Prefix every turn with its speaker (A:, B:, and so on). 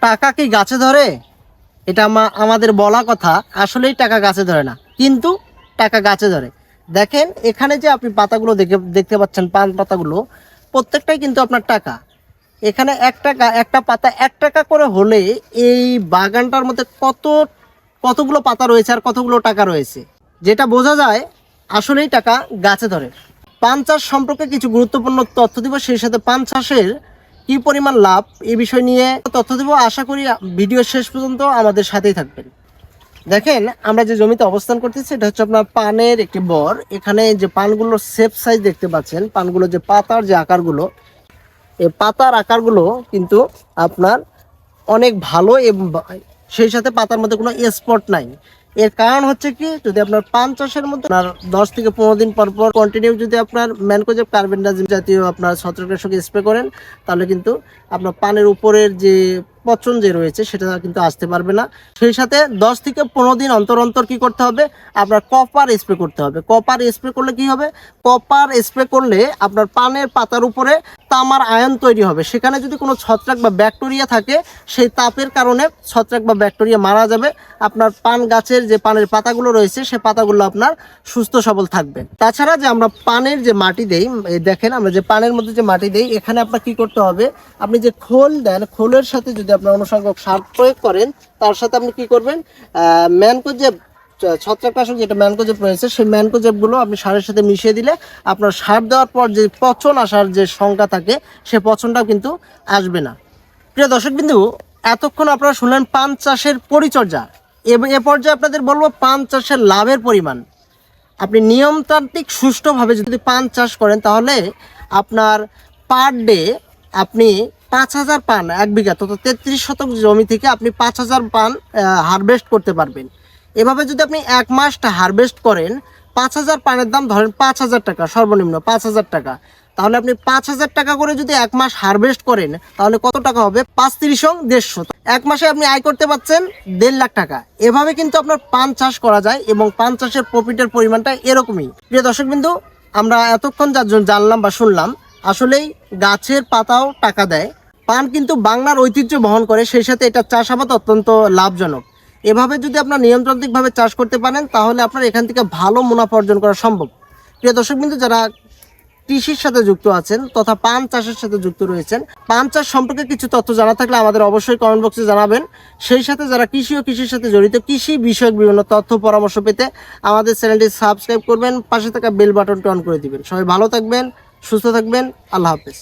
A: টাকা কি গাছে ধরে? এটা আমা- আমাদের বলা কথা, আসলেই টাকা গাছে ধরে না। কিন্তু টাকা গাছে ধরে। দেখেন, এখানে যে আপনি পাতাগুলো দেখে দেখতে পাচ্ছেন, পান পাতাগুলো, প্রত্যেকটাই কিন্তু আপনার টাকা। এখানে এক টাকা, একটা পাতা এক টাকা করে হলে এই বাগানটার মধ্যে কত কতগুলো পাতা রয়েছে আর কতগুলো টাকা রয়েছে? যেটা বোঝা যায়, আসলেই টাকা গাছে ধরে। পান চাষ সম্পর্কে কিছু গুরুত্বপূর্ণ তথ্য দিব, সেই সাথে পান চাষের কি পরিমাণ লাভ এই বিষয় নিয়ে তথ্য দিব। আশা করি ভিডিও শেষ পর্যন্ত আমাদের সাথেই থাকবেন। দেখেন, আমরা যে জমিতে অবস্থান করতেছি, এটা হচ্ছে আপনার পানের একটি বর। এখানে যে পানগুলোর সেফ সাইজ দেখতে পাচ্ছেন, পানগুলো যে পাতার যে আকারগুলো এই পাতার আকারগুলো কিন্তু আপনার অনেক ভালো এবং সেই সাথে পাতার মধ্যে কোনো স্পট নাই। এর কারণ হচ্ছে কি, যদি আপনার পান চাষের মধ্যে আপনার দশ থেকে পনেরো দিন পর পর কন্টিনিউ যদি আপনার ম্যানকোজেব কার্বেন্ডাজিম জাতীয় আপনার ছত্রনাশক স্প্রে করেন, তাহলে কিন্তু আপনার পানের উপরের যে পচন যে রয়েছে, সেটা কিন্তু আসতে পারবে না। সেই সাথে দশ থেকে পনেরো দিন অন্তর অন্তর কি করতে হবে? আপনার কপার স্প্রে করতে হবে। কপার স্প্রে করলে কি হবে? কপার স্প্রে করলে আপনার পানের পাতার উপরে তামার আয়ন তৈরি হবে। সেখানে যদি কোনো ছত্রাক বা ব্যাকটেরিয়া থাকে, সেই তাপের কারণে ছত্রাক বা ব্যাকটেরিয়া মারা যাবে। আপনার পান গাছের যে পানের পাতাগুলো রয়েছে সেই পাতাগুলো আপনার সুস্থ সবল থাকবে। তাছাড়া যে আমরা পানের যে মাটি দেই দেখেন আমরা যে পানের মধ্যে যে মাটি দেই, এখানে আপনার কি করতে হবে? আপনি যে খোল দেন, খোলের সাথে যদি আপনার অনুসংখ্যক সার প্রয়োগ করেন, তার সাথে আপনি কি করবেন? ম্যানকোজেব ছত্রাকনাশক যেটা ম্যানকোজেব রয়েছে, সেই ম্যানকোজেবগুলো আপনি সারের সাথে মিশিয়ে দিলে আপনার সার দেওয়ার পর যে পচন আসার যে সংখ্যা থাকে, সে পচনটাও কিন্তু আসবে না। প্রিয় দর্শক বিন্দু এতক্ষণ আপনারা শুনলেন পান চাষের পরিচর্যা। এবং, এ পর্যায়ে আপনাদের বলব পান চাষের লাভের পরিমাণ। আপনি নিয়মতান্ত্রিক সুষ্ঠুভাবে যদি পান চাষ করেন, তাহলে আপনার পার ডে আপনি পাঁচ হাজার পান এক বিঘা তত তেত্রিশ শতক জমি থেকে আপনি পাঁচ হাজার পান হারভেস্ট করতে পারবেন। এভাবে যদি আপনি এক মাসটা হারভেস্ট করেন, পাঁচ হাজার পানের দাম ধরেন পাঁচ হাজার টাকা, সর্বনিম্ন পাঁচ হাজার টাকা। তাহলে আপনি পাঁচ হাজার টাকা করে যদি এক মাস হারভেস্ট করেন, তাহলে কত টাকা হবে? পাঁচ তিরিশ দেড়শো। এক মাসে আপনি আয় করতে পারছেন দেড় লাখ টাকা। এভাবে কিন্তু আপনার পান চাষ করা যায় এবং পান চাষের প্রফিটের পরিমাণটা এরকমই। প্রিয় দর্শক বিন্দু আমরা এতক্ষণ যা জানলাম বা শুনলাম, আসলেই গাছের পাতাও টাকা দেয়। পান কিন্তু বাংলার ঐতিহ্য বহন করে, সেই সাথে এটা চাষাবাদ অত্যন্ত লাভজনক। এভাবে যদি আপনার নিয়মতান্ত্রিকভাবে চাষ করতে পারেন, তাহলে আপনার এখান থেকে ভালো মুনাফা অর্জন করা সম্ভব। প্রিয় দর্শক বিন্দু, যারা কৃষির সাথে যুক্ত আছেন তথা পান চাষের সাথে যুক্ত রয়েছেন, পান চাষ সম্পর্কে কিছু তথ্য জানা থাকলে আমাদের অবশ্যই কমেন্ট বক্সে জানাবেন। সেই সাথে যারা কৃষি ও কৃষির সাথে জড়িত, কৃষি বিষয়ক বিভিন্ন তথ্য পরামর্শ পেতে আমাদের চ্যানেলটি সাবস্ক্রাইব করবেন, পাশে থাকা বেল বাটনটি অন করে দিবেন। সবাই ভালো থাকবেন, সুস্থ থাকবেন, আল্লাহ হাফেজ।